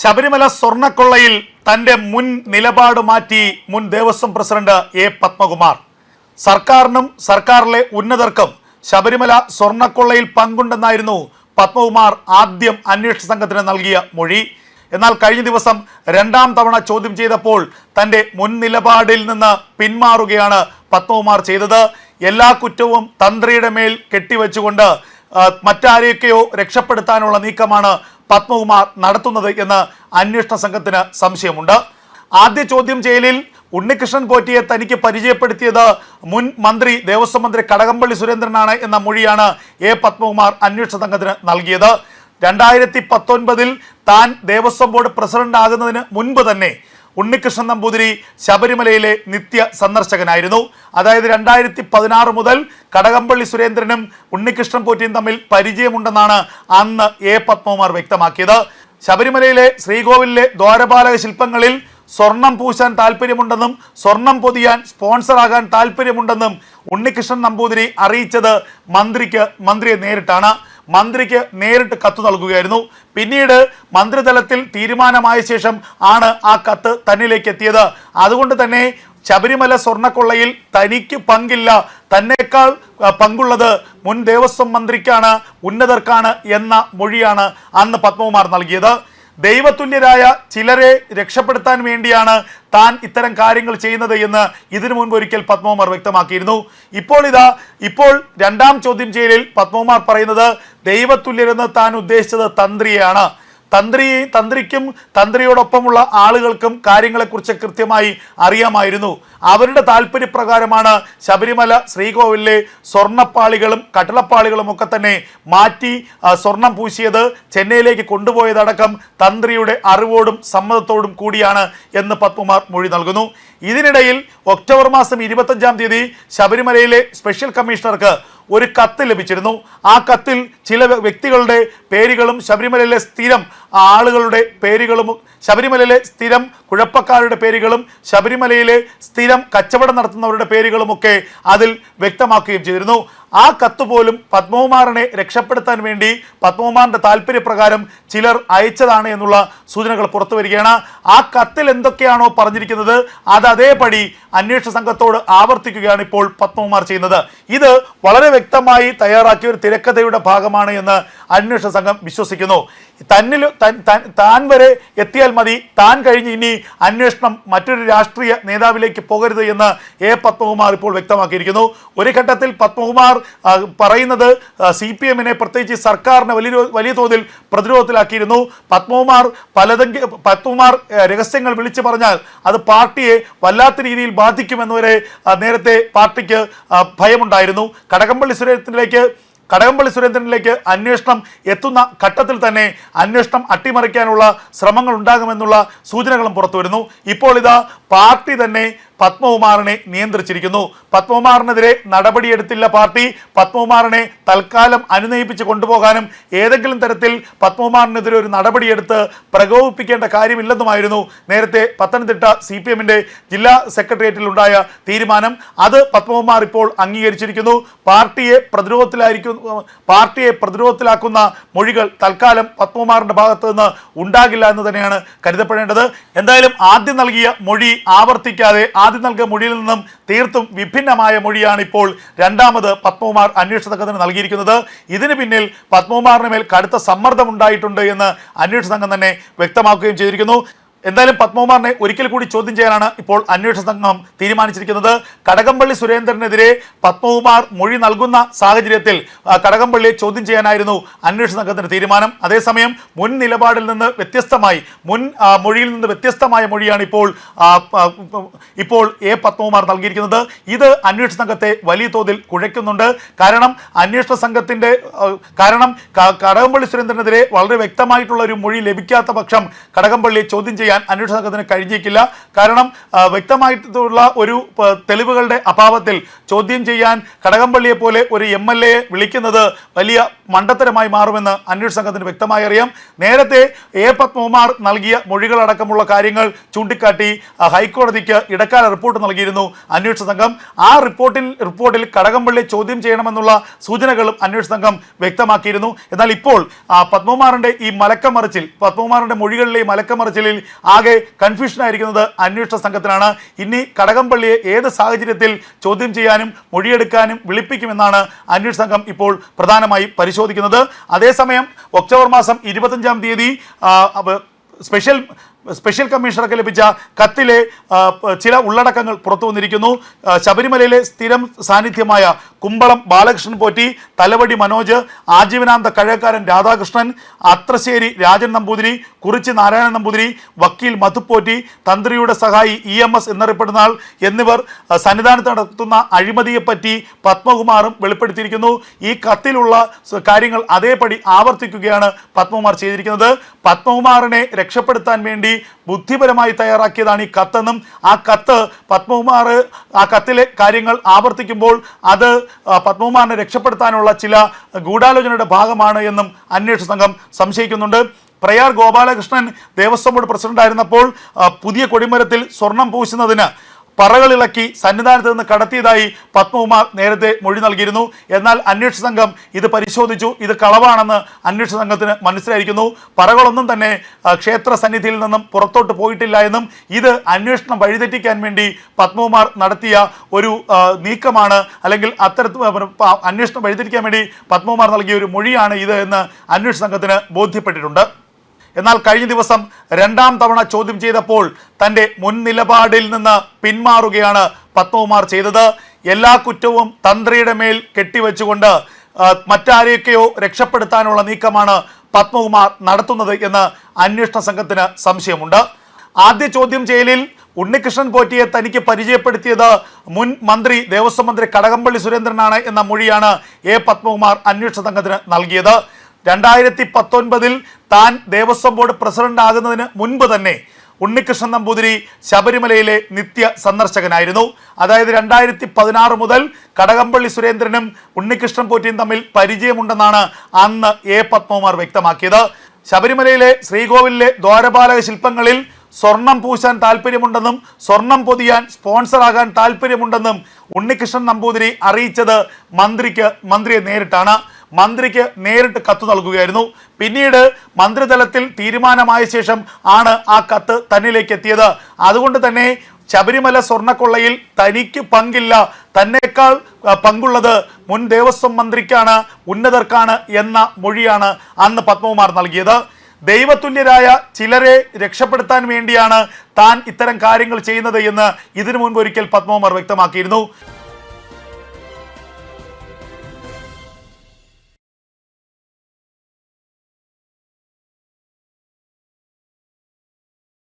ശബരിമല സ്വർണക്കൊള്ളയിൽ തന്റെ മുൻ നിലപാട് മാറ്റി മുൻ ദേവസ്വം പ്രസിഡന്റ് എ പത്മകുമാർ. സർക്കാരിനും സർക്കാരിലെ ഉന്നതർക്കും ശബരിമല സ്വർണക്കൊള്ളയിൽ പങ്കുണ്ടെന്നായിരുന്നു പത്മകുമാർ ആദ്യം അന്വേഷണ സംഘത്തിന് നൽകിയ മൊഴി. എന്നാൽ കഴിഞ്ഞ ദിവസം രണ്ടാം തവണ ചോദ്യം ചെയ്തപ്പോൾ തന്റെ മുൻ നിലപാടിൽ നിന്ന് പിന്മാറുകയാണ് പത്മകുമാർ ചെയ്തത്. എല്ലാ കുറ്റവും തന്ത്രിയുടെ മേൽ കെട്ടിവെച്ചുകൊണ്ട് മറ്റാരെയൊക്കെയോ രക്ഷപ്പെടുത്താനുള്ള നീക്കമാണ് പത്മകുമാർ നടത്തുന്നത് എന്ന് അന്വേഷണ സംഘത്തിന് സംശയമുണ്ട്. ആദ്യ ചോദ്യം ചെയ്യലിൽ ഉണ്ണികൃഷ്ണൻ പോറ്റിയെ തനിക്ക് പരിചയപ്പെടുത്തിയത് മുൻ മന്ത്രി ദേവസ്വം മന്ത്രി കടകംപള്ളി സുരേന്ദ്രനാണ് എന്ന മൊഴിയാണ് എ പത്മകുമാർ അന്വേഷണ സംഘത്തിന് നൽകിയത്. രണ്ടായിരത്തി പത്തൊൻപതിൽ താൻ ദേവസ്വം ബോർഡ് പ്രസിഡന്റ് ആകുന്നതിന് മുൻപ് തന്നെ ഉണ്ണികൃഷ്ണൻ നമ്പൂതിരി ശബരിമലയിലെ നിത്യ സന്ദർശകനായിരുന്നു. അതായത് രണ്ടായിരത്തി പതിനാറ് മുതൽ കടകംപള്ളി സുരേന്ദ്രനും ഉണ്ണികൃഷ്ണൻ പോറ്റിയും തമ്മിൽ പരിചയമുണ്ടെന്നാണ് അന്ന് എ പത്മകുമാർ വ്യക്തമാക്കിയത്. ശബരിമലയിലെ ശ്രീകോവിലിലെ ദ്വാരപാലക ശില്പങ്ങളിൽ സ്വർണം പൂശാൻ താല്പര്യമുണ്ടെന്നും സ്വർണം പൊതിയാൻ സ്പോൺസറാകാൻ താല്പര്യമുണ്ടെന്നും ഉണ്ണികൃഷ്ണൻ നമ്പൂതിരി അറിയിച്ചത് മന്ത്രിക്ക് മന്ത്രിയെ നേരിട്ടാണ്. മന്ത്രിക്ക് നേരിട്ട് കത്ത് നൽകുകയായിരുന്നു. പിന്നീട് മന്ത്രിതലത്തിൽ തീരുമാനമായ ശേഷം ആണ് ആ കത്ത് തന്നിലേക്ക് എത്തിയത്. അതുകൊണ്ട് തന്നെ ശബരിമല സ്വർണക്കൊള്ളയിൽ തനിക്ക് പങ്കില്ല. തന്നേക്കാൾ പങ്കുള്ളത് മുൻ ദേവസ്വം മന്ത്രിക്കാണ് ഉന്നതർക്കാണ് എന്ന മൊഴിയാണ് അന്ന് പത്മകുമാർ നൽകിയത്. ദൈവതുല്യരായ ചിലരെ രക്ഷപ്പെടുത്താൻ വേണ്ടിയാണ് താൻ ഇത്തരം കാര്യങ്ങൾ ചെയ്യുന്നത് എന്ന് ഇതിനു മുൻപ് ഒരിക്കൽ പത്മകുമാർ വ്യക്തമാക്കിയിരുന്നു. ഇപ്പോൾ ഇതാ ഇപ്പോൾ രണ്ടാം ചോദ്യം ചെയ്യലിൽ പത്മകുമാർ പറയുന്നത് ദൈവതുല്യരെന്ന് താൻ ഉദ്ദേശിച്ചത് തന്ത്രിയെയാണ്. തന്ത്രി തന്ത്രിക്കും തന്ത്രിയോടൊപ്പമുള്ള ആളുകൾക്കും കാര്യങ്ങളെക്കുറിച്ച് കൃത്യമായി അറിയാമായിരുന്നു. അവരുടെ താല്പര്യപ്രകാരമാണ് ശബരിമല ശ്രീകോവിലെ സ്വർണപ്പാളികളും കട്ടളപ്പാളികളും ഒക്കെ തന്നെ മാറ്റി സ്വർണം പൂശിയത് ചെന്നൈയിലേക്ക് കൊണ്ടുപോയതടക്കം തന്ത്രിയുടെ അറിവോടും സമ്മതത്തോടും കൂടിയാണ് എന്ന് പത്മകുമാർ മൊഴി നൽകുന്നു. ഇതിനിടയിൽ ഒക്ടോബർ മാസം ഇരുപത്തഞ്ചാം തീയതി ശബരിമലയിലെ സ്പെഷ്യൽ കമ്മീഷണർക്ക് ഒരു കത്ത് ലഭിച്ചിരുന്നു. ആ കത്തിൽ ചില വ്യക്തികളുടെ പേരുകളും ശബരിമലയിലെ സ്ഥിരം ആളുകളുടെ പേരുകളും ശബരിമലയിലെ സ്ഥിരം കുഴപ്പക്കാരുടെ പേരുകളും ശബരിമലയിലെ സ്ഥിരം കച്ചവടം നടത്തുന്നവരുടെ പേരുകളുമൊക്കെ അതിൽ വ്യക്തമാക്കുകയും ചെയ്തിരുന്നു. ആ കത്ത് പോലും പത്മകുമാറിനെ രക്ഷപ്പെടുത്താൻ വേണ്ടി പത്മകുമാറിന്റെ താല്പര്യപ്രകാരം ചിലർ അയച്ചതാണ് എന്നുള്ള സൂചനകൾ പുറത്തു വരികയാണ്. ആ കത്തിൽ എന്തൊക്കെയാണോ പറഞ്ഞിരിക്കുന്നത് അത് അതേപടി അന്വേഷണ സംഘത്തോട് ആവർത്തിക്കുകയാണ് ഇപ്പോൾ പത്മകുമാർ ചെയ്യുന്നത്. ഇത് വളരെ വ്യക്തമായി തയ്യാറാക്കിയ ഒരു തിരക്കഥയുടെ ഭാഗമാണ് എന്ന് അന്വേഷണ സംഘം വിശ്വസിക്കുന്നു. തന്നിൽ തൻ- വരെ എത്തിയാൽ മതി. താൻ കഴിഞ്ഞ് ഇനി അന്വേഷണം മറ്റൊരു രാഷ്ട്രീയ നേതാവിലേക്ക് പോകരുത് എന്ന് എ പത്മകുമാർ ഇപ്പോൾ വ്യക്തമാക്കിയിരിക്കുന്നു. ഒരു ഘട്ടത്തിൽ പത്മകുമാർ പറയുന്നത് സി പി എമ്മിനെ പ്രത്യേകിച്ച് സർക്കാരിനെ വലിയ വലിയ തോതിൽ പ്രതിരോധത്തിലാക്കിയിരുന്നു. പത്മകുമാർ പലതെങ്കിൽ പത്മകുമാർ രഹസ്യങ്ങൾ വിളിച്ചു പറഞ്ഞാൽ അത് പാർട്ടിയെ വല്ലാത്ത രീതിയിൽ ബാധിക്കുമെന്നുവരെ നേരത്തെ പാർട്ടിക്ക് ഭയമുണ്ടായിരുന്നു. കടകംപള്ളി സുരേന്ദ്രനിലേക്ക് കടകംപള്ളി സുരേന്ദ്രനിലേക്ക് അന്വേഷണം എത്തുന്ന ഘട്ടത്തിൽ തന്നെ അന്വേഷണം അട്ടിമറിക്കാനുള്ള ശ്രമങ്ങൾ ഉണ്ടാകുമെന്നുള്ള സൂചനകളും പുറത്തു വരുന്നു ഇപ്പോൾ ഇതാ പാർട്ടി തന്നെ പത്മകുമാറിനെ നിയന്ത്രിച്ചിരിക്കുന്നു. പത്മകുമാറിനെതിരെ നടപടിയെടുത്തില്ല പാർട്ടി. പത്മകുമാറിനെ തൽക്കാലം അനുനയിപ്പിച്ച് കൊണ്ടുപോകാനും ഏതെങ്കിലും തരത്തിൽ പത്മകുമാറിനെതിരെ ഒരു നടപടിയെടുത്ത് പ്രകോപിപ്പിക്കേണ്ട കാര്യമില്ലെന്നുമായിരുന്നു നേരത്തെ പത്തനംതിട്ട സി പി എമ്മിന്റെ ജില്ലാ സെക്രട്ടേറിയറ്റിലുണ്ടായ തീരുമാനം. അത് പത്മകുമാർ ഇപ്പോൾ അംഗീകരിച്ചിരിക്കുന്നു. പാർട്ടിയെ പ്രതിരോധത്തിലായിരിക്കും പാർട്ടിയെ പ്രതിരോധത്തിലാക്കുന്ന മൊഴികൾ തൽക്കാലം പത്മകുമാറിന്റെ ഭാഗത്ത് നിന്ന് ഉണ്ടാകില്ല എന്ന് തന്നെയാണ് കരുതപ്പെടേണ്ടത്. എന്തായാലും ആദ്യം നൽകിയ മൊഴി ആവർത്തിക്കാതെ ആദ്യം നൽകിയ മൊഴിയിൽ നിന്നും തീർത്തും വിഭിന്നമായ മൊഴിയാണ് ഇപ്പോൾ രണ്ടാമത് പത്മകുമാർ അന്വേഷണ സംഘത്തിന് നൽകിയിരിക്കുന്നത്. ഇതിന് പിന്നിൽ പത്മകുമാറിന് മേൽ കടുത്ത സമ്മർദ്ദം ഉണ്ടായിട്ടുണ്ട് എന്ന് അന്വേഷണ സംഘം തന്നെ വ്യക്തമാക്കുകയും ചെയ്തിരിക്കുന്നു. എന്തായാലും പത്മകുമാറിനെ ഒരിക്കൽ കൂടി ചോദ്യം ചെയ്യാനാണ് ഇപ്പോൾ അന്വേഷണ സംഘം തീരുമാനിച്ചിരിക്കുന്നത്. കടകംപള്ളി സുരേന്ദ്രനെതിരെ പത്മകുമാർ മൊഴി നൽകുന്ന സാഹചര്യത്തിൽ കടകംപള്ളിയെ ചോദ്യം ചെയ്യാനായിരുന്നു അന്വേഷണ സംഘത്തിന്റെ തീരുമാനം. അതേസമയം മുൻ നിലപാടിൽ നിന്ന് വ്യത്യസ്തമായി മുൻ മൊഴിയിൽ നിന്ന് വ്യത്യസ്തമായ മൊഴിയാണ് ഇപ്പോൾ ഇപ്പോൾ എ പത്മകുമാർ നൽകിയിരിക്കുന്നത്. ഇത് അന്വേഷണ സംഘത്തെ വലിയ തോതിൽ കുഴയ്ക്കുന്നുണ്ട്. കാരണം അന്വേഷണ സംഘത്തിന്റെ കാരണം കടകംപള്ളി സുരേന്ദ്രനെതിരെ വളരെ വ്യക്തമായിട്ടുള്ള ഒരു മൊഴി ലഭിക്കാത്ത പക്ഷം കടകംപള്ളിയെ ചോദ്യം ചെയ്യാൻ ചെയ്യാൻ അന്വേഷണ സംഘത്തിന് കഴിഞ്ഞേക്കില്ല കാരണം വ്യക്തമായിട്ടുള്ള ഒരു തെളിവുകളുടെ അഭാവത്തിൽ ചോദ്യം ചെയ്യാൻ കടകംപള്ളിയെ പോലെ ഒരു എം എൽ എയെ വിളിക്കുന്നത് വലിയ മണ്ടത്തരമായി മാറുമെന്ന് അന്വേഷണ സംഘത്തിന് വ്യക്തമായി അറിയാം. നേരത്തെ എ. പത്മകുമാർ നൽകിയ മൊഴികളടക്കമുള്ള കാര്യങ്ങൾ ചൂണ്ടിക്കാട്ടി ഹൈക്കോടതിക്ക് ഇടക്കാല റിപ്പോർട്ട് നൽകിയിരുന്നു അന്വേഷണ സംഘം. ആ റിപ്പോർട്ടിൽ റിപ്പോർട്ടിൽ കടകംപള്ളി ചോദ്യം ചെയ്യണമെന്നുള്ള സൂചനകളും അന്വേഷണ സംഘം വ്യക്തമാക്കിയിരുന്നു. എന്നാൽ ഇപ്പോൾ പത്മകുമാറിന്റെ ഈ മലക്കമറിച്ചിൽ പത്മകുമാറിന്റെ മൊഴികളിലെ മലക്കമറിച്ചിലിൽ ആകെ കൺഫ്യൂഷൻ ആയിരിക്കുന്നത് അന്വേഷണ സംഘത്തിനാണ് ഇനി കടകംപള്ളിയെ ഏത് സാഹചര്യത്തിൽ ചോദ്യം ചെയ്യാനും മൊഴിയെടുക്കാനും വിളിപ്പിക്കുമെന്നാണ് അന്വേഷണ സംഘം ഇപ്പോൾ പ്രധാനമായി പരിശോധിക്കുന്നത്. അതേസമയം ഒക്ടോബർ മാസം ഇരുപത്തഞ്ചാം തീയതി സ്പെഷ്യൽ സ്പെഷ്യൽ കമ്മീഷണർക്ക് ലഭിച്ച കത്തിലെ ചില ഉള്ളടക്കങ്ങൾ പുറത്തു വന്നിരിക്കുന്നു. ശബരിമലയിലെ സ്ഥിരം സാന്നിധ്യമായ കുമ്പളം ബാലകൃഷ്ണൻ പോറ്റി തലവടി മനോജ് ആജീവനാന്ത കഴക്കാരൻ രാധാകൃഷ്ണൻ അത്രശ്ശേരി രാജൻ നമ്പൂതിരി കുറിച്ചി നാരായണൻ നമ്പൂതിരി വക്കീൽ മധുപ്പോറ്റി തന്ത്രിയുടെ സഹായി ഇ എം എസ് എന്നറിയപ്പെടുന്ന ആൾ എന്നിവർ സന്നിധാനത്ത് നടത്തുന്ന അഴിമതിയെപ്പറ്റി പത്മകുമാറും വെളിപ്പെടുത്തിയിരിക്കുന്നു. ഈ കത്തിലുള്ള കാര്യങ്ങൾ അതേപടി ആവർത്തിക്കുകയാണ് പത്മകുമാർ ചെയ്തിരിക്കുന്നത്. പത്മകുമാറിനെ രക്ഷപ്പെടുത്താൻ വേണ്ടി ബുദ്ധിപരമായി തയ്യാറാക്കിയതാണ് ഈ കത്തെന്നും ആ കത്ത് പത്മകുമാർ ആ കത്തിലെ കാര്യങ്ങൾ ആവർത്തിക്കുമ്പോൾ അത് പത്മകുമാറിനെ രക്ഷപ്പെടുത്താനുള്ള ചില ഗൂഢാലോചനയുടെ ഭാഗമാണ് എന്നും അന്വേഷണ സംഘം സംശയിക്കുന്നുണ്ട്. പ്രയാർ ഗോപാലകൃഷ്ണൻ ദേവസ്വം ബോർഡ് പ്രസിഡന്റായിരുന്നപ്പോൾ പുതിയ കൊടിമരത്തിൽ സ്വർണം പൂശുന്നതിന് പറകളിളക്കി സന്നിധാനത്ത് നിന്ന് കടത്തിയതായി പത്മകുമാർ നേരത്തെ മൊഴി നൽകിയിരുന്നു. എന്നാൽ അന്വേഷണ സംഘം ഇത് പരിശോധിച്ചു. ഇത് കളവാണെന്ന് അന്വേഷണ സംഘത്തിന് മനസ്സിലായിരിക്കുന്നു. പറകളൊന്നും തന്നെ ക്ഷേത്ര സന്നിധിയിൽ നിന്നും പുറത്തോട്ട് പോയിട്ടില്ല എന്നും ഇത് അന്വേഷണം വഴിതെറ്റിക്കാൻ വേണ്ടി പത്മകുമാർ നടത്തിയ ഒരു നീക്കമാണ്. അല്ലെങ്കിൽ അത്തരത്തിൽ അന്വേഷണം വഴിതെറ്റിക്കാൻ വേണ്ടി പത്മകുമാർ നൽകിയ ഒരു മൊഴിയാണ് ഇത് എന്ന് അന്വേഷണ സംഘത്തിന് ബോധ്യപ്പെട്ടിട്ടുണ്ട്. എന്നാൽ കഴിഞ്ഞ ദിവസം രണ്ടാം തവണ ചോദ്യം ചെയ്തപ്പോൾ തന്റെ മുൻ നിലപാടിൽ നിന്ന് പിന്മാറുകയാണ് പത്മകുമാർ ചെയ്തത്. എല്ലാ കുറ്റവും തന്ത്രിയുടെ മേൽ കെട്ടിവെച്ചുകൊണ്ട് മറ്റാരെയൊക്കെയോ രക്ഷപ്പെടുത്താനുള്ള നീക്കമാണ് പത്മകുമാർ നടത്തുന്നത് എന്ന് അന്വേഷണ സംഘത്തിന് സംശയമുണ്ട്. ആദ്യ ചോദ്യം ചെയ്യലിൽ ഉണ്ണികൃഷ്ണൻ പോറ്റിയെ തനിക്ക് പരിചയപ്പെടുത്തിയത് മുൻ മന്ത്രി ദേവസ്വം മന്ത്രി കടകംപള്ളി സുരേന്ദ്രനാണ് എന്ന മൊഴിയാണ് എ പത്മകുമാർ അന്വേഷണ സംഘത്തിന് നൽകിയത്. രണ്ടായിരത്തി പത്തൊൻപതിൽ താൻ ദേവസ്വം ബോർഡ് പ്രസിഡന്റ് ആകുന്നതിന് മുൻപ് തന്നെ ഉണ്ണികൃഷ്ണൻ നമ്പൂതിരി ശബരിമലയിലെ നിത്യ സന്ദർശകനായിരുന്നു. അതായത് രണ്ടായിരത്തി പതിനാറ് മുതൽ കടകംപള്ളി സുരേന്ദ്രനും ഉണ്ണികൃഷ്ണൻ പോറ്റിയും തമ്മിൽ പരിചയമുണ്ടെന്നാണ് അന്ന് എ പത്മകുമാർ വ്യക്തമാക്കിയത്. ശബരിമലയിലെ ശ്രീകോവിലിലെ ദ്വാരപാലക ശില്പങ്ങളിൽ സ്വർണം പൂശാൻ താല്പര്യമുണ്ടെന്നും സ്വർണം പൊതിയാൻ സ്പോൺസറാകാൻ താല്പര്യമുണ്ടെന്നും ഉണ്ണികൃഷ്ണൻ നമ്പൂതിരി അറിയിച്ചത് മന്ത്രിക്ക് മന്ത്രിയെ നേരിട്ടാണ്. മന്ത്രിക്ക് നേരിട്ട് കത്ത് നൽകുകയായിരുന്നു. പിന്നീട് മന്ത്രിതലത്തിൽ തീരുമാനമായ ശേഷം ആണ് ആ കത്ത് തന്നിലേക്ക് എത്തിയത്. അതുകൊണ്ട് തന്നെ ശബരിമല സ്വർണക്കൊള്ളയിൽ തനിക്ക് പങ്കില്ല. തന്നേക്കാൾ പങ്കുള്ളത് മുൻ ദേവസ്വം മന്ത്രിക്കാണ് ഉന്നതർക്കാണ് എന്ന മൊഴിയാണ് അന്ന് പത്മകുമാർ നൽകിയത്. ദൈവതുല്യരായ ചിലരെ രക്ഷപ്പെടുത്താൻ വേണ്ടിയാണ് താൻ ഇത്തരം കാര്യങ്ങൾ ചെയ്യുന്നത് എന്ന് ഇതിനു മുൻപ് ഒരിക്കൽ പത്മകുമാർ വ്യക്തമാക്കിയിരുന്നു.